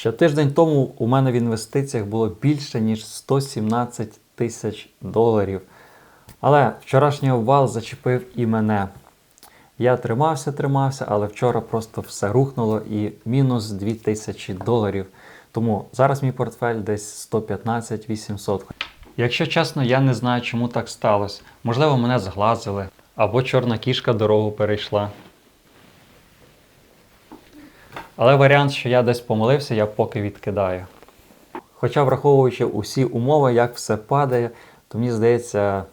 Ще тиждень тому у мене в інвестиціях було більше, ніж 117 тисяч доларів. Але вчорашній обвал зачепив і мене. Я тримався, тримався, але вчора просто все рухнуло і мінус 2000 доларів. Тому зараз мій портфель десь 115 800. Якщо чесно, я не знаю, чому так сталося. Можливо, мене зглазили, або чорна кішка дорогу перейшла. Але варіант, що я десь помилився, я поки відкидаю. Хоча, враховуючи усі умови, як все падає, то мені здається,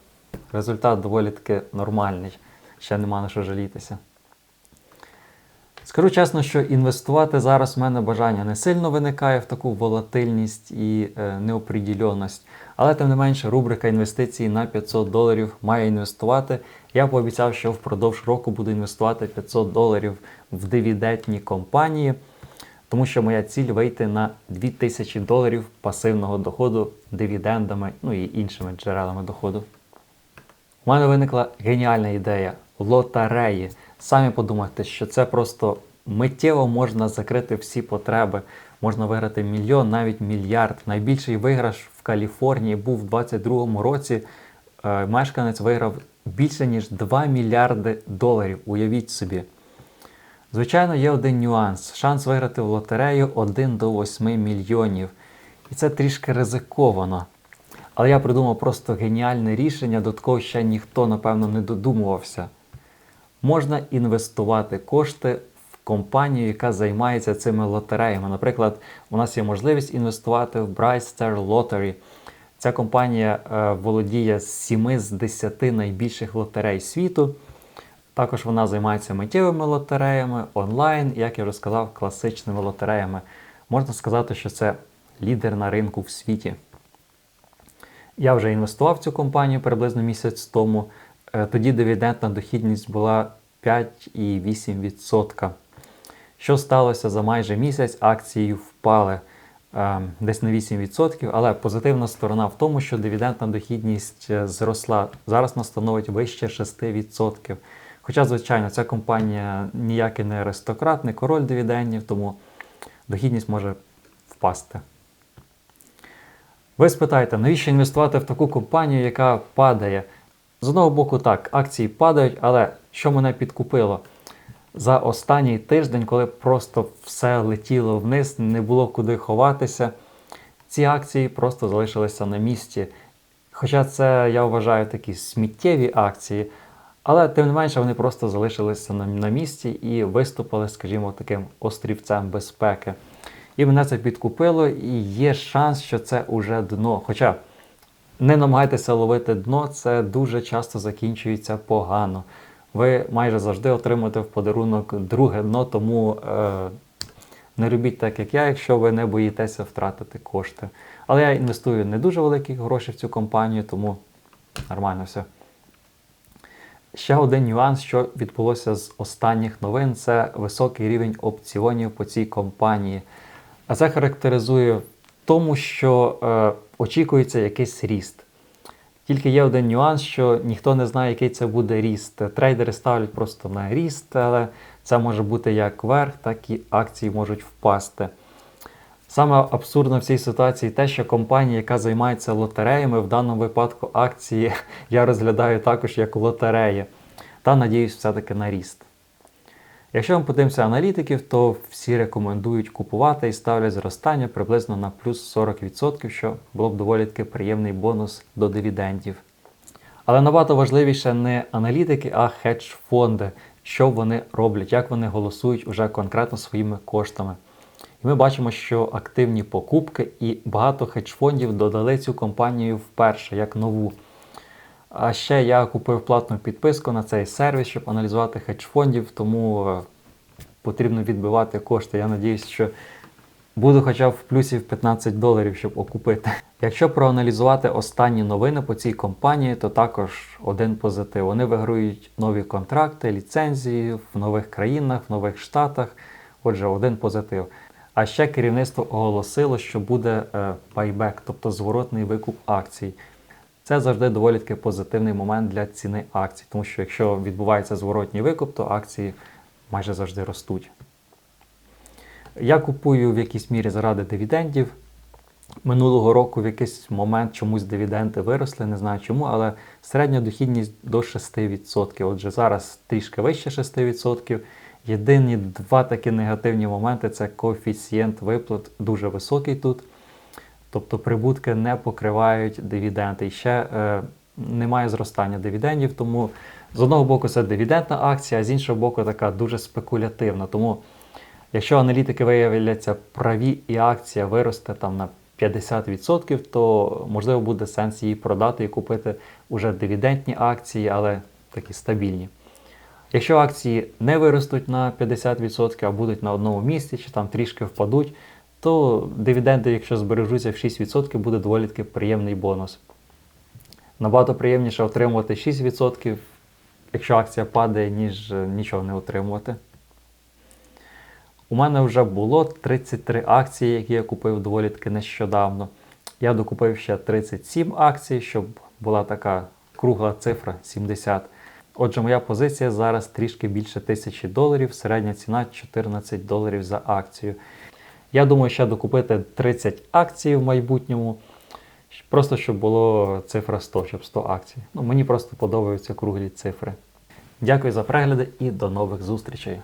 результат доволі таки нормальний. Ще нема на що жалітися. Скажу чесно, що інвестувати зараз в мене бажання не сильно виникає в таку волатильність і е, неоприділеність. Але тим не менше, рубрика інвестиції на 500 доларів має інвестувати. Я пообіцяв, що впродовж року буду інвестувати 500 доларів в дивідендні компанії, тому що моя ціль вийти на 2000 доларів пасивного доходу дивідендами, ну і іншими джерелами доходу. У мене виникла геніальна ідея лотереї. Самі подумайте, що це просто миттєво можна закрити всі потреби. Можна виграти мільйон, навіть мільярд. Найбільший виграш в Каліфорнії був у 2022 році. Е, Мешканець виграв більше ніж 2 мільярди доларів. Уявіть собі. Звичайно, є один нюанс: шанс виграти в лотерею 1 до 8 мільйонів. І це трішки ризиковано. Але я придумав просто геніальне рішення, до такого ще ніхто, напевно, не додумувався. Можна інвестувати кошти в компанію, яка займається цими лотереями. Наприклад, у нас є можливість інвестувати в Bright Star Lottery. Ця компанія е, володіє 7 з 10 найбільших лотерей світу. Також вона займається миттєвими лотереями, онлайн, як я вже сказав, класичними лотереями. Можна сказати, що це лідер на ринку в світі. Я вже інвестував в цю компанію приблизно місяць тому. Е, Тоді дивідендна дохідність була 5,8%. Що сталося за майже місяць? Акції впали е, десь на 8%, але позитивна сторона в тому, що дивідендна дохідність е, зросла. Зараз вона становить вище 6%. Хоча, звичайно, ця компанія ніякий не аристократ, не король дивідендів, тому дохідність може впасти. Ви спитаєте, навіщо інвестувати в таку компанію, яка падає? З одного боку, так, акції падають, але що мене підкупило? За останній тиждень, коли просто все летіло вниз, не було куди ховатися, ці акції просто залишилися на місці. Хоча це, я вважаю, такі сміттєві акції, але тим не менше вони просто залишилися на, на місці і виступили, скажімо, таким острівцем безпеки. І мене це підкупило, і є шанс, що це уже дно. Хоча не намагайтеся ловити дно, це дуже часто закінчується погано. Ви майже завжди отримуєте в подарунок друге дно, тому е, не робіть так, як я, якщо ви не боїтеся втратити кошти. Але я інвестую не дуже великі гроші в цю компанію, тому нормально все. Ще один нюанс, що відбулося з останніх новин, це високий рівень опціонів по цій компанії. А це характеризує тому, що е, очікується якийсь ріст. Тільки є один нюанс, що ніхто не знає, який це буде ріст. Трейдери ставлять просто на ріст, але це може бути як вверх, так і акції можуть впасти. Саме абсурдно в цій ситуації те, що компанія, яка займається лотереями, в даному випадку акції я розглядаю також як лотереї. Та надіюсь, все-таки на ріст. Якщо ми подивимося аналітиків, то всі рекомендують купувати і ставлять зростання приблизно на плюс 40%, що було б доволі таки приємний бонус до дивідендів. Але набагато важливіше не аналітики, а хедж-фонди, що вони роблять, як вони голосують уже конкретно своїми коштами. І ми бачимо, що активні покупки і багато хедж-фондів додали цю компанію вперше як нову. А ще я купив платну підписку на цей сервіс, щоб аналізувати хедж-фондів, тому е, потрібно відбивати кошти. Я сподіваюся, що буду хоча б в плюсі в 15 доларів, щоб окупити. Якщо проаналізувати останні новини по цій компанії, то також один позитив. Вони виграють нові контракти, ліцензії в нових країнах, в нових штатах. Отже, один позитив. А ще керівництво оголосило, що буде байбек, тобто зворотний викуп акцій. Це завжди доволі таки позитивний момент для ціни акцій, тому що якщо відбувається зворотній викуп, то акції майже завжди ростуть. Я купую в якійсь мірі заради дивідендів. Минулого року в якийсь момент чомусь дивіденди виросли, не знаю чому, але середня дохідність до 6%. Отже, зараз трішки вище 6%. Єдині два такі негативні моменти це коефіцієнт виплат дуже високий тут. Тобто прибутки не покривають дивіденди. І ще е, немає зростання дивідендів, тому з одного боку це дивідендна акція, а з іншого боку така дуже спекулятивна. Тому якщо аналітики виявляться праві і акція виросте там на 50%, то можливо буде сенс її продати і купити уже дивідендні акції, але такі стабільні. Якщо акції не виростуть на 50%, а будуть на одному місці, чи там трішки впадуть, то дивіденди, якщо збережуться в 6%, буде доволі таки приємний бонус. Набагато приємніше отримувати 6%, якщо акція падає, ніж е, нічого не отримувати. У мене вже було 33 акції, які я купив доволі таки нещодавно. Я докупив ще 37 акцій, щоб була така кругла цифра 70. Отже, моя позиція зараз трішки більше тисячі доларів, середня ціна 14 доларів за акцію. Я думаю, ще докупити 30 акцій в майбутньому, просто щоб було цифра 100, щоб 100 акцій. Ну, мені просто подобаються круглі цифри. Дякую за перегляди і до нових зустрічей!